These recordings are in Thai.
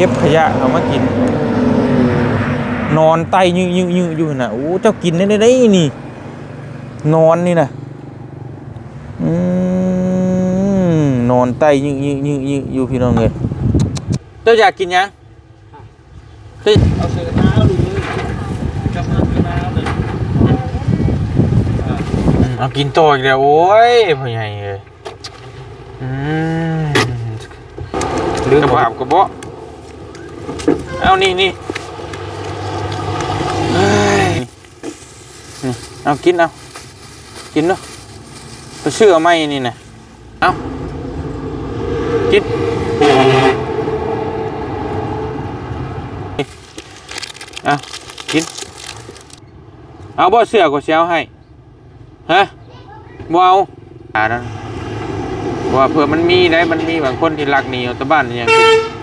เก็บขยะเขามากิน นอนไตยืดยืดยืดอยู่น่ะโอ้เจ้ากินได้ได้ได้นี่ นอนนี่นะอืมนอนไตยืดยืดยืดยืดอยู่พี่น้องเลยเจ้าอยากกินยังเฮ้ยเอาเสือเท้าดูมือกำลังกระน้ำเลยอืมเอากินต่ออีกแล้วโอ้ยพ่อใหญ่เลยอืมลืมกระบาบกระเบาะ เอานี่นี่เฮ้ยนี่เอากินเอากินเนาะไปเชื่อไหมนี่นะเอากินเอากินเอาบ่เสื้อก็เสียวให้ฮะบ่เอาอ่านั่นว่าเผื่อมันมีได้มันมีบางคนที่รักหนีออกจากบ้านอย่างเป็น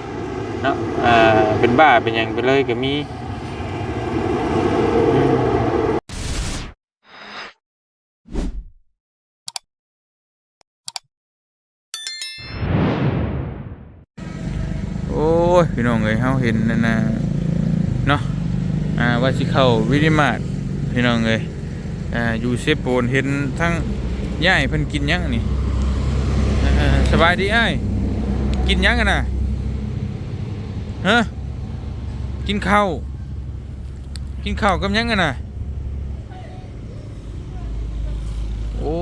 เนาะอ่าเป็นบ้าเป็นอย่างไปเลยก็มีโอ้ยพี่น้องเอ้ยเฮาเห็นนั่นนะเนาะอ่าว่าสิเข้าวินิมาร์ทพี่น้องเอ้ยอ่าอยู่เซโปนเห็นทั้งย่ายเพิ่นกินหยังนี่สบายดีอ้ายกินหยังกันน่ะ ฮะกินข้าวกินข้าวกับยังกันะโอ้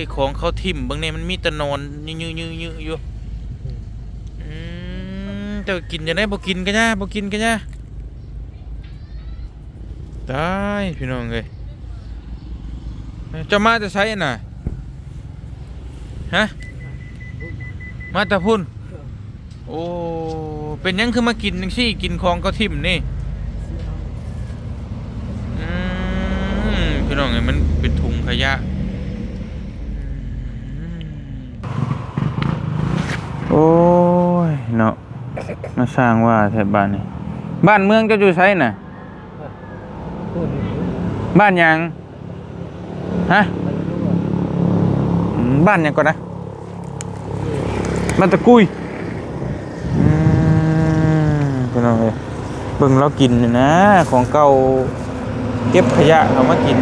ยของเขาทิ่มบางเนี่ยมันมีตะนอนยืดยืดยืดยืดอยู่อืมเจ้ากินจะได้บ่กินกันนะบ่กินกันนะได้พี่น้องเลยจะมาจะใช้น่ะฮะมาแตะพุ่น โอ้ เป็นยังคือมากินจังซี่กินของก็ทิ่มนี่อืมพี่น้องไงมันเป็นถุงขยะ โอ้ยเนาะมาสร้างว่าแถวบ้านนี่บ้านเมืองเจะอยู่ใช้น่ะ บ้านยังฮะบ้านยังก่อนนะบ้านตะกุยอืมพี่น้องเอ้ย เบิ่งเรากินนี่นะ ของเก่าเก็บขยะเขามากิน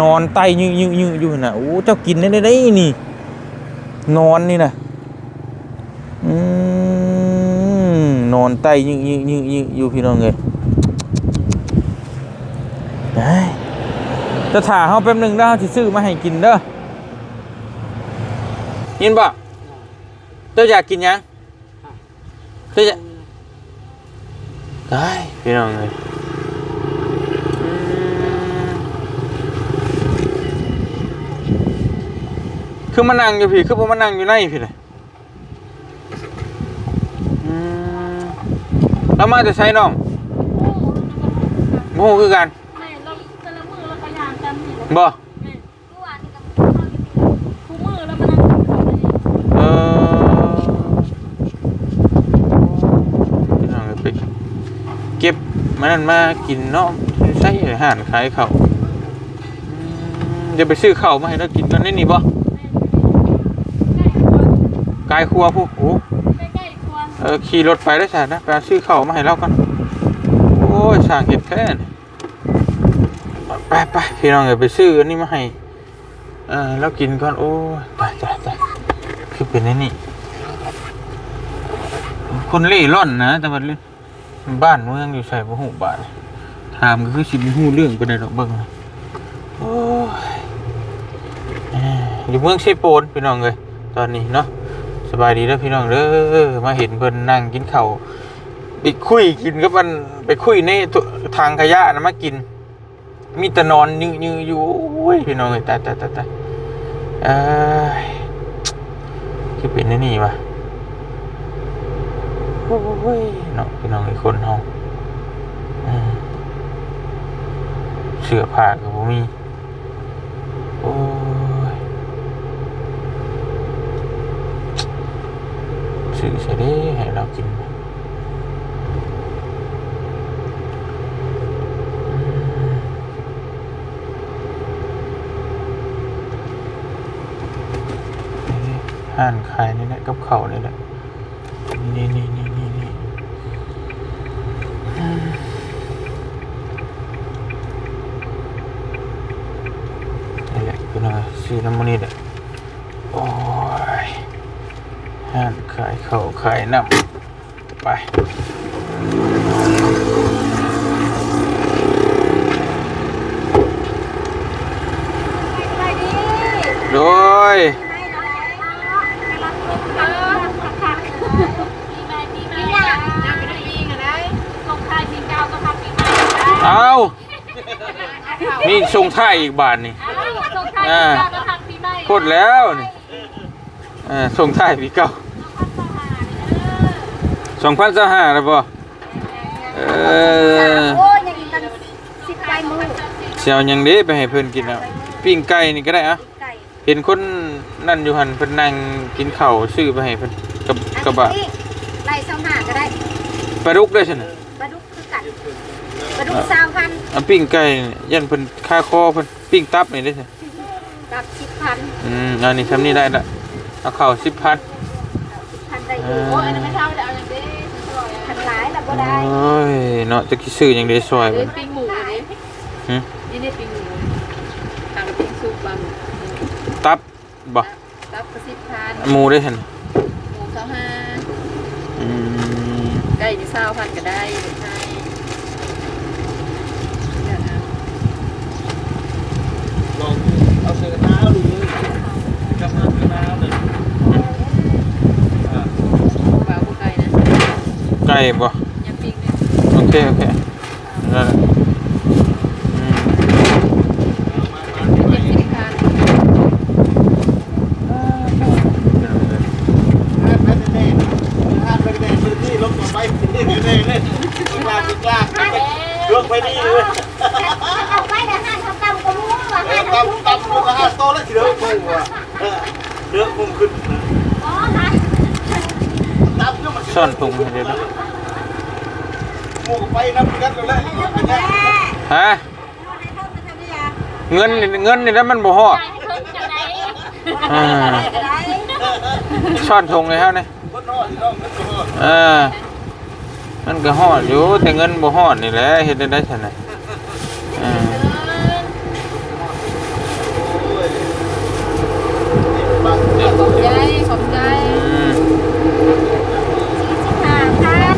นอนไตยืดยืดยืดอยู่น่ะโอ้เจ้ากินได้ได้ได้นี่ นอนนี่นะอืมนอนไตยืดยืดยืดยืดอยู่พี่น้องเอ้ยได้จะถ่าเขาแป๊บหนึงแล้วเขาสิซื้อมาให้กินเด้อยินบ่เจ้าอยากกินหยังเจ้าอยาก ได้พี่น้องเลยคือมานั่งอยู่พี่ คือผมมานั่งอยู่ในพี่เลยอืมแล้วมาจะใช้น้องโมโหคือกันแม่เราแต่ละมือเราก็ย่างกันนี่แหละ บ่ แม่ทุกวันนี้ก็คู่มือแล้วมานั่งกินข้าวเลย เออพี่น้องไปเก็บ มันนั่นมากินเนาะใส่อาหารขายเขาวอืมเดี๋ยวไปซื้อข้าวมาให้เรากินกันได้นี่บ่ใกล้ครัวกายครัวผู้โอ้ใกล้ๆครัวเออขี่รถไปได้วใช่นะไปซื้อข้าวมาให้เรากันโอ้ยสร้างเห็ดแท้นี่ไปไปพี่น้องเดี๋ยวไปซื้ออันนี้มาให้เออแล้วกินก่อนโอ้ยตายตายตายคือเป็นไอ้นี่คนเล่ร่อนนะแต่ว่าเรื่อง บ้านเมืองอยู่ใส่บ่หูบ้านถามก็คือสิบหูเรื่องไปได้ดอกเบิ่งโอ้ยเอ้ยอยู่เมืองเชโปนพี่น้องเอ้ยตอนนี้เนาะสบายดีแล้วพี่น้องเด้อมาเห็นเพิ่นนั่งกินข้าวไปคุยกินกับมันไปคุยในตุทางขยะนะมากิน มีแต่นอนยืยือยู่โอ้ยพี่น้องเอ้ยตายตายตายตายเอ้ยคือเป็นไอ้นี่วะ โอ้ยเนาะพี่น้องไอ้คนเฮาอืมเสื้อผ้าก็บ่มีโอ้ยซื้อใส่ได้ให้เรากินห้านขายนี่แหละกับเขานี่แหละนี่นี่อืม นี่แหละคือน่าซื้อน้ำมันนี่แหละโอ้ยห้านขายขาขายน้ำไปไปดิโดยไม่หรอกไปรับลูกเออขัดปีใหม่ปีใหม่ยังไม่ได้ปีกันเลยลงท้ายปีเก่าก็ทำปีใหม่ได้เอามีส่งท้ายอีกบาทนี่ ลงท้ายปีเก่าก็ทำปีใหม่พูดแล้วนี่เออส่งท้ายปีเก่าสองพันสห้าแล้วป่ะเออโอ้ยยังกินกันสิบใบมือเสียวหยังเด้ไปให้เพื่อนกินแล้วปิ้งไก่นี่ก็ได้อะไก่เห็นคนนั่นอยู่หันเพิ่นนั่งกินข้าวซื้อไปให้เพิ่นกับกระบะไล่สองหาก็ได้ปลาดุกด้วยใช่ไหมปลาดุกคือกันปลาดุกสามพันอะปิ้งไก่นี่ยันเพิ่นค่าคอเพิ่นปิ้งตับนี่ได้ใช่ กับสิบพันอืมอันนี้ทำนี่ได้ละเอาข้าว10,000สิบพันได้อยู่โอ้ยอันนั้นไม่เท่าเดี๋ยวเอาอย่างเด้พันหลายแล้วก็ได้โอ้ยเนาะจะคิดซื้อหยังได้ซอยเล่เพิ่นนปิ้งหมูอันนี้หึนี่นี่ปิ้งหมูทางปิ้งซุปบางตับบ่ตับกระสิบพันหมูได้ใช่ไหมหมูเก้าห้าอืมไก่ที่เศร้าพันก็ได้เด็กไทยเดี๋ยวนะลองเอาเสื้อหนาวดู ไก่นะไก่บ่ยังปิ้งเนี่ยโอเคโอเคได้ละอืมเจ็นห้ามไปแน่ห้ามไปแน่พื้นที่ลบต่อไปแน่แน่แน่กล้ากล้าลงไปนี่เลย เอาไปแต่ห้าทำตำก็รู้ว่าห้า ต ทำำตำลงห้าโตแล้วเสือมุงอะเสือมุงขึ้นอ๋อค่ะตำก็มันซ่อนถุงให้เดี๋ยวนะมุงไปน้ำกันแล้วฮะเงินนี่เงินนี่แล้วมันบ่ฮอดให้เพิ่มจากไหนอ่าซ่อนถุงเลยเฮานี่คนนอนที่น้องนั่นก็อ่ามันก็ฮอดอยู่แต่เงินบ่ฮอดนี่แหละเฮ็ดได้ได้ซั่นน่ะอ่า ขอบใจขอบใจ อืม ห้าพัน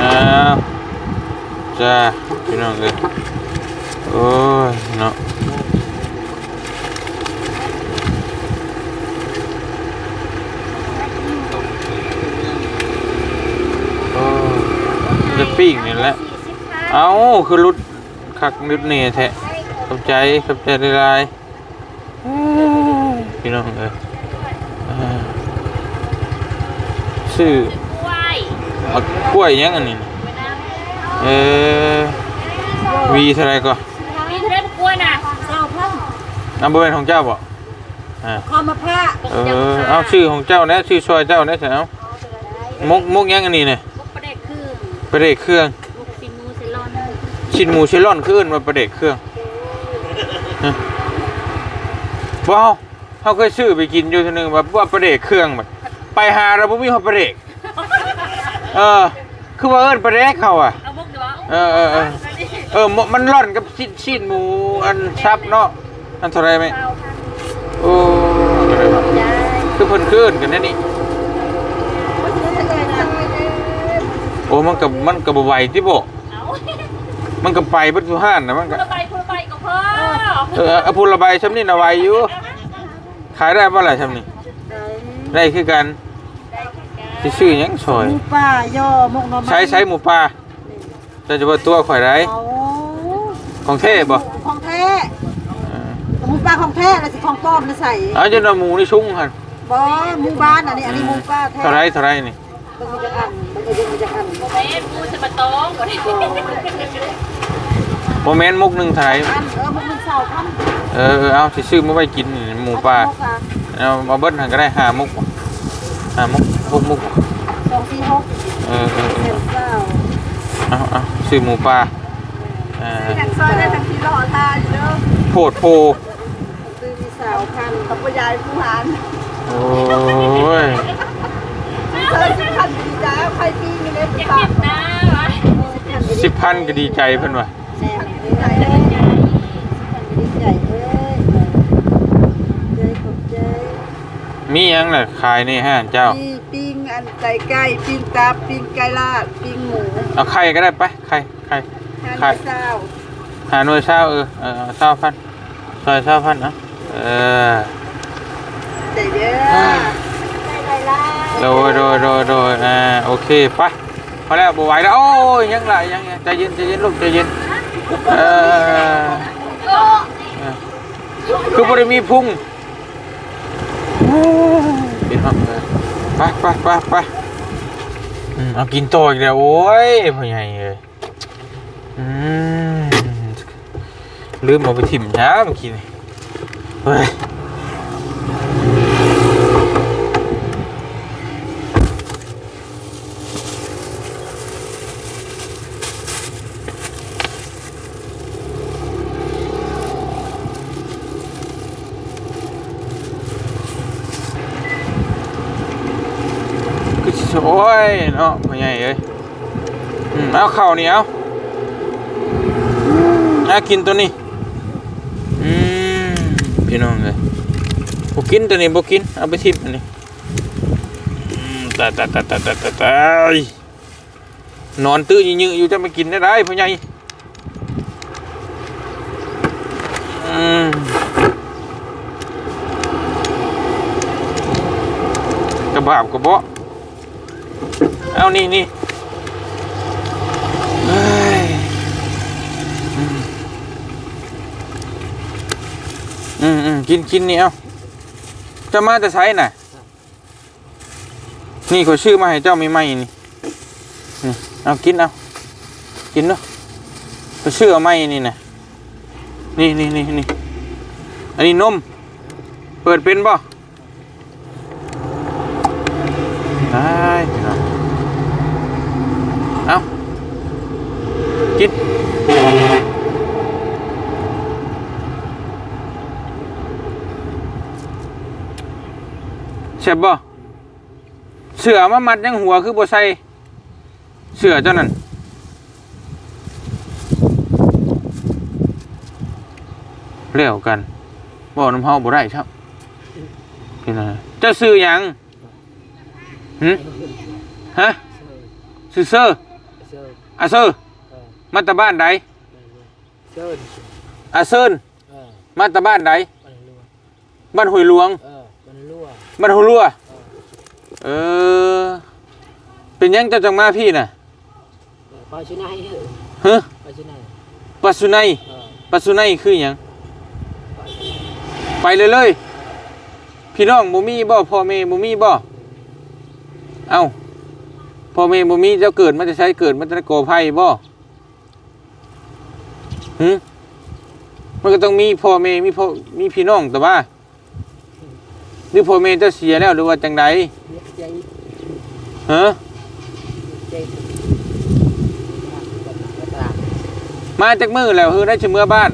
อ้าวจ้าพี่ น้องเอ้ยโอ้ยเนาะโอ้ยจะปิ้งนี่แหละ เอาคือรุดคักรุดเน่แท้ขอบใจขอบใจหลายๆเอ้ยพี่น้องเอ้ยชื่อกล้วยมะกล้วยยังอันนี้เออ วีเท่าไหรก็มีเทรนกล้วยน่ะเก้าพันน้ำบริเวณของเจ้าบ่อ่าคอมาผ้าเออเอาชื่อของเจ้าแน่ชื่อซอยเจ้าแน่เสียเอามกมกยังอันนี้เนี่ยลูกประเด็กคือประเด็กเครื่องลูกฟินูเซลอนชิ้นหมูเชลลอนขึ้นมาประเด็กเครื่องฮะว้าวเขาเคยซื้อไปกินอยู่ทีนึงแบบว่าประเด็กเครื่องแบบไปหาเราบ่มีเขาประเด็กเออคือว่าเอิ้นประเด็กเขาอะเอามุกเดี๋ยวเออเออเออ เออมมันร่อนกับชิ้นชิ้นหมูอันซับเนาะอันเท่าไรไหมเก้าพันโอ้อะไรวะยายคือเพิ่นขึ้นกันแน่นี่โอ้มันกับมันกับไหวที่บ่เอามันกับไปเบิดสุห้านนะมันพูก็ดไปพูดไปกับพ่อเออเอาพูละใบซ้ำนี่น่ะไหวอยู่ขายได้บ่ล่ะซ้ำนี่ได้คือกันสิซื้อหยังซอยหมูป่าย่อมกหน่อไม้ใช้ใช้หมูปลาจะจะว่าตัวข่อยได้เอาของเท่บ่ของแท้เออหมูป่าของแท้แล้วสิของปลอมมาใส่เอาจนว่าหมูนี่ชุ่งหั่นบ่หมูบ้านอันนี้อันนี้หมูป่าแท้เท่าไรเท่าไรนี่เบิ่งมันจะอันเบิ่งมันจะอันโมเมนต์กูจะมาตองก่อนโมเมนต์มุกหนึงเท่าไรอันเออมันเป็นเสาพันเออเออเอาสิซื้อมาไว้กินนี่หมูปลาเอมกอะเอาเอาเบิ้ลหันก็ได้หามุกบ่หามุกมุกมุกสองสี่หกเออเออเอเจ็อดเก้าเอาเอา ซื้อหมูปลาเออแข่งซอยได้ทั้งที่รอทาอยู่เด้อโพดโพซื้อมีสาวพันกับผู้ใหญ่ผู้หานโอ้ยซอยสิพันใครปีนี่เลยอยากตาเก็บหน้าวะสิบพันก็ดีใจเพิ่นว่ะแซ่บดีใจเลยดีใจเอ้ยใจขอบใจมีหยังล่ะขายในห้างเจ้ามี ปิ้งอันไก่ไก่ปิ้งตับปิ้งไก่ลาดปิ้งหมูเอาไข่ก็ได้ไปไข่ไข่ทานข้าวเช้าหาหน่วยเช้าเออเออเอาเช้าพันซอยเช้าพันเอะเออใจเด้อใจไรล่ะโดยโดยโดยโดยอ่าโอเคไปพอแล้วบ่ไหวแล้วโอ้ยยังไรยังไงใจเย็นใจเย็นลูกใจเย็นเออเออคือบ่ได้มีพุงเดี๋ยวครับเออ ไปไปไปไปอืมเอากินโตอีกแล้วโอ้ยพ่อใหญ่เลยอืมลืมเอาไปถิ่มช้าเมื่อกี้เฮ้ย คือสิโอ้ยเนาะพ่อใหญ่เอ้ยอืมเอาข้าวนี่เอาเอากินตัวนี้อืมพี่น้องเลยบ่กินตัวนี้บ่กินเอาไปทิมอันนี้อืมตายตายตายตายตายตายตายนอนตื้อยื้อๆอยู่จะมากินได้ไรพ่อใหญ่อืมกระบาบกระเบาะ เอานี่นี่อืมอืมกินกินนี่เอาจะมาจะใช้น่ะ นี่เขาชื่อมาให้เจ้าไม่ไหมนี่นี่เอากินเอากินเนาะเขาชื่ออาไม่นี่นะนี่นี่นี่นี่อันนี้นม เปิดเป็นบ่ะได้พี่น้อง เอากินเส บบ่เสือมามัดยังหัวคือบ่ใส่เสือเจ้านั่นเลี้ยวกันบ่น้ำเฮาบ่ได้ครับพี่น้องเจ้าซื้อหยังหึฮะซื้อเซอร์อาเซอร์มาตาบ้านใดเชิญอาเซินเออมาตาบ้านใดมันรั่วบ้านห้วยหลวงเออมัน รั่วบ้านหัวรัวเออ เป็นหยังเจ้าจังมาพี่น่ะเออปลาชิ้นไหนเออฮะปลาชิ้นไหนปัสสุนัยเออปัสสุนัยคือหยังปลาชิ้นไหนไปเลยเลยพี่น้องบ่มีบ่พ่อแม่บ่มีบ่เอ้าพ่อแม่บ่มีเจ้าเกิดมาจะใช้เกิดมาจะก่อภัยบ่หึมันก็ต้องมีพ่อแม่มีพ่อมีพี่น้องแต่ว่า หรือพ่อแม่เจะเสียแล้วหรือว่าจังไดเรียกใจฮะมาจากมือแล้วคือได้ชิเมื่อบ้าน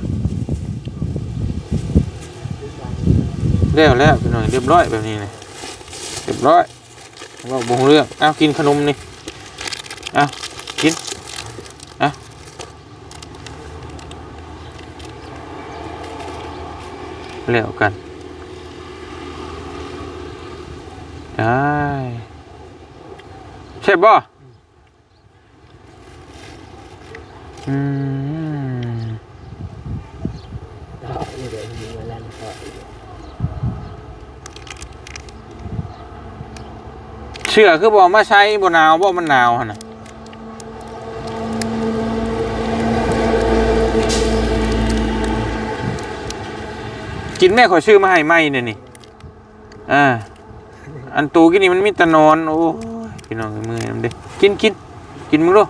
แล้วแล้วพี่น้องเรียบร้อยแบบนี้เลยเรียบร้อยว่าบ่รู้เรื่องเอากินขนมนี่เอากินเอาแล้วกัน ได้ใช่บ่อืมแล้วนี่เชื่อคือบอกมาใช้บนหนาวบ่มันหนาวหั่นะกินแม่ขอชื่อมาให้ไหมเนี่ยนี่อ่า อันตูกินนี่มันมีแตะนอน โอ้ยพี่น้องมือน้ำเด้กินกินกินมึงดู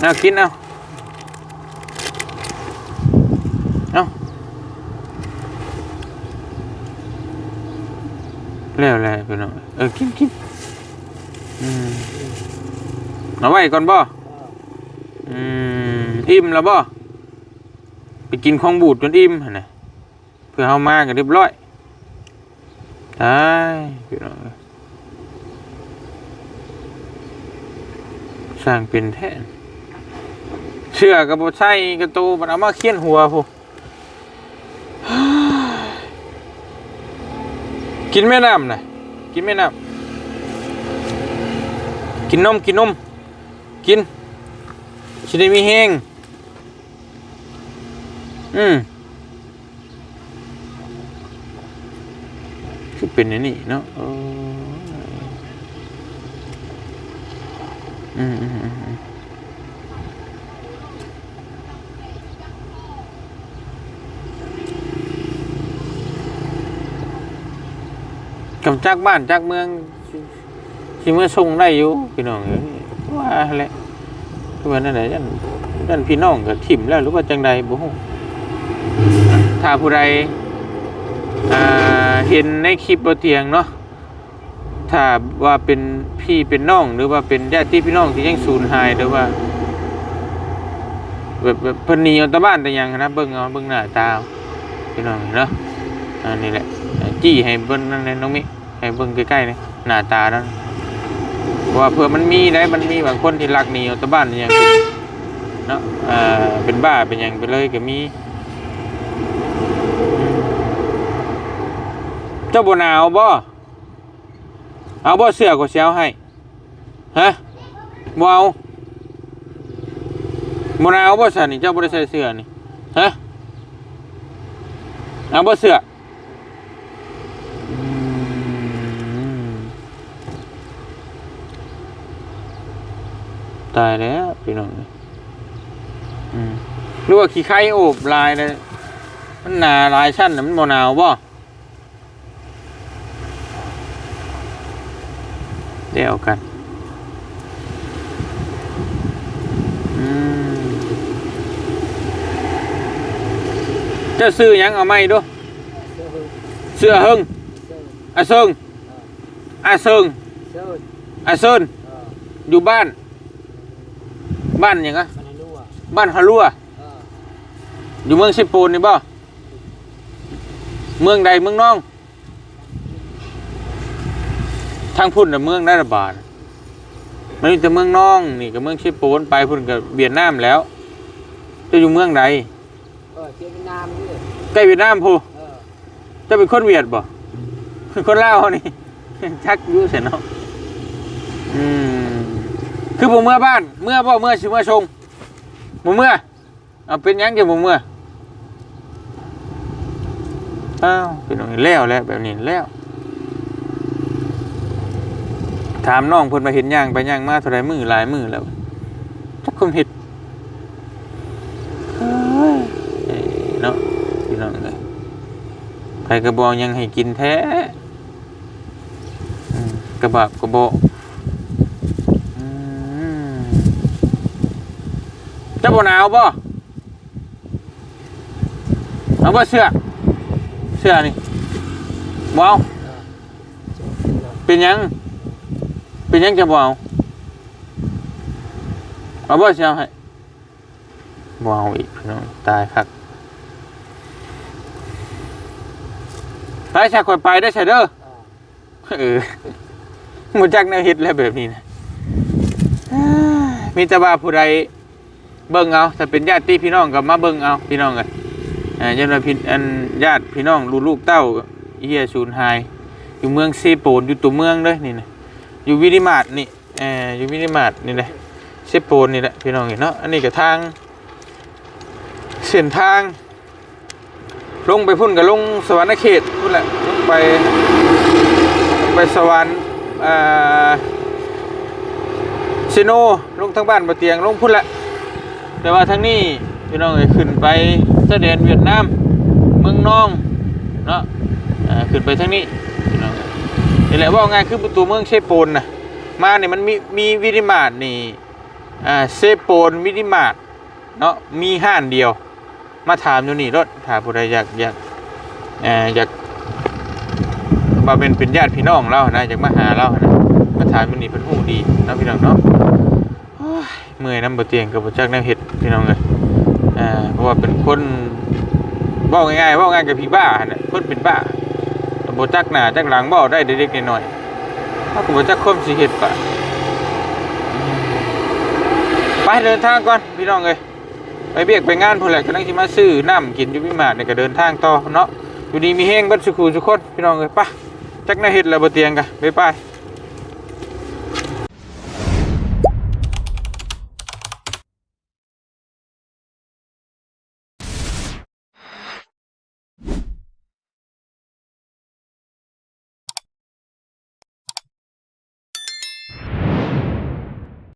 เอากินเอาเอาแล้วแล้วพี่น้องเออกินกินอืมเอาไว้ก่อนบ่อืมอิ่มแล้วบ่ไปกินของบูดจนอิ่มหั่นะ เพื่อเฮามากันเรียบร้อยตายพี่น้องสร้างเป็นแท้เชื่อกับบใช่กระตูมันเอามาเคียนหัวพูกินแม่น้ำนะกินแม่น้ำกินนมกินนมกินสิได้มีแห้งอืม คือเป็นอย่างนี้เนาะอืมอืมอืมอืมกำจักบ้านจักเมืองสิสิเมื่อส่งได้อยู่พี่น้องเอ้ยว่าแหละว่านั่นแหละยันยันพี่น้องก็ถิ่มแล้วหรือว่าจังใดบ่ฮู้ถ้าผู้ใดอ่า เห็นในคลิปบ่เตียงเนาะถ้าว่าเป็นพี่เป็นน้องหรือว่าเป็นญาติพี่น้องที่ยังสูญหายหรือว่าแบบแบบเพิ่นหนีออกจาบ้านแต่ยังนะเบิ่งเอาเบิ่งหน้าตาพี่น้องเนาะอันนี้แหละจี้ให้เบิ่งนั่นแหละน้องมิให้เบิ่งใกล้ๆนี่หน้าตานั้นเพราะว่าเผื่อมันมีได้มันมีบางคนที่ลักหนีออกจาบ้านแต่หยังเนเนาะอ่าเป็นบ้าเป็นยังไปเลยก็มีอืม เจ้าบ่หนาวบ่เอาบ่เสื้อก็สิเอาให้ฮะบ่เอาบนเอาบ่สันนี่เจ้าบ่ได้ใส่เสื้อนี่ฮะเอาบ่เสื้อตายแล้วพี่น้องอืมรือว่าขี้ไข่โอบลายเลยมันหนาลายชั้นมันบ่หนาวบ่ เดี๋ยวกันอืมเจะซื้อหยังเอาไหมดูเสื้อหึงอาเซิงอาเซิงเซิร์ชอาเซินเอออยู่บ้าน บ้านหยังอะมันให้รู้อะบ้านฮารัวเอออยู่เมืองสิปูนนี่บ่เมืองใดเมืองน้อง ทางพุ่นน่ะเมืองได้ระบาดมันมีแต่เมืองน้องนี่กับเมืองชิปูนไปพุ่นกับเวียดนามแล้ว จะอยู่เมืองใดเออเชียร์เวียดนามนี่ใกล้เวียดนามพูเออจะเป็นคนเวียดบ่คนลาวนี่ ชักอยุ่เสียเนาะอืมคือผมเมื่อบ้าน เมื่อบ่เมื่อสิเมื่อชงบ่เมื่อเอาเป็นหยังจะบ่เมื่ออ้าวเป็นอย่างนี้แล้วแหล้วแบบนี้แล้ว ถามน้องเพิ่นมาเห็นย่างไปย่างมาเท่าไรมือหลายมือแล้วจักคมเห็ดเอ้ยเนาะพี่น้องเลยใครกระบอกยังให้กินแท้กระบาบกระบอกเจะบ่หนาวบ่เอาบ่เสื้อเสื้อนี่บ่เอาเป็นยัง เป็นหยังจะบ่เอาเอาบ่เสื้อให้บ่เอาอีกพี่น้องตายคักไปแช่คอยไปได้ใช่เด้อเออมูจักแนวฮิตแล้วแบบนี้นะอ้ายมีแต่ว่าผู้ใดเบิ่งเอาถ้าเป็นญาติพี่น้องก็มาเบิ่งเอาพี่น้องกันอ่าญาติพี่อันญาติพี่น้องลูกลูกเต้าเฮียศูนย์หายอยู่เมืองเซโปนอยู่ตัวเมืองเลยนี่นะ อยู่วินิมาศนี่เอออยู่วินิมาศนี่แหละเซโปนนี่แหละพี่น้องเห็นเนาะอันนี้ก็ทางเส้นทาง ลงไปพุ่นกับลงสวรรค์เขตพุ่นแหละลงไปลงไปสวรรค์อ่าซิโนลงทางบ้านบะเตียงลงพุ่นแหละแต่ว่าทางนี้พี่น้องเอ้ยขึ้นไปเสด็จเวียดนามเมืองน้องเนาะขึ้นไปทางนี้ นี่แหละว่าง่ายคือประตูเมืองเชโปนนะมาเนี่ยมันมีมีวินิมาร์ทนี่อ่าเซโปนวินิมาร์ทเนาะมีห้านเดียว มาถามอยู่นี่รถถามผู้ใดอยากอยากอ่ออยากมาเป็นเป็นญาติพี่น้องเรานะอยากมาหาเรานะมาถามอยู่นี่เป็นหูดีนะพี่น้องเนาะเมื่อยน้ำบะเตียงกับจักแนวเห็ดพี่น้องเลยอ่าเพราะว่าเป็นคนบอกง่ายๆบอกง่ายกับพี่บ้าหั่นน่ะคนเป็นบ้า บ่จักหน้าจักหลังบ่ได้เด็กๆน้อยๆเฮาก็บ่จักความสิเฮ็ดปะไปเดินทางก่อนพี่น้องเอ้ยไปเบียกไปงานพุ่นแหละกำลังสิมาซื้อน้ำกินอยู่พิมาเนี่ก็เดินทางต่อเนาะอยู่ดีมีแฮงเบัดสุขุสุคนพี่น้องเอ้ยไปจักหน้าเฮ็ดแล้วบ่เตียงกะบ๊ายบาย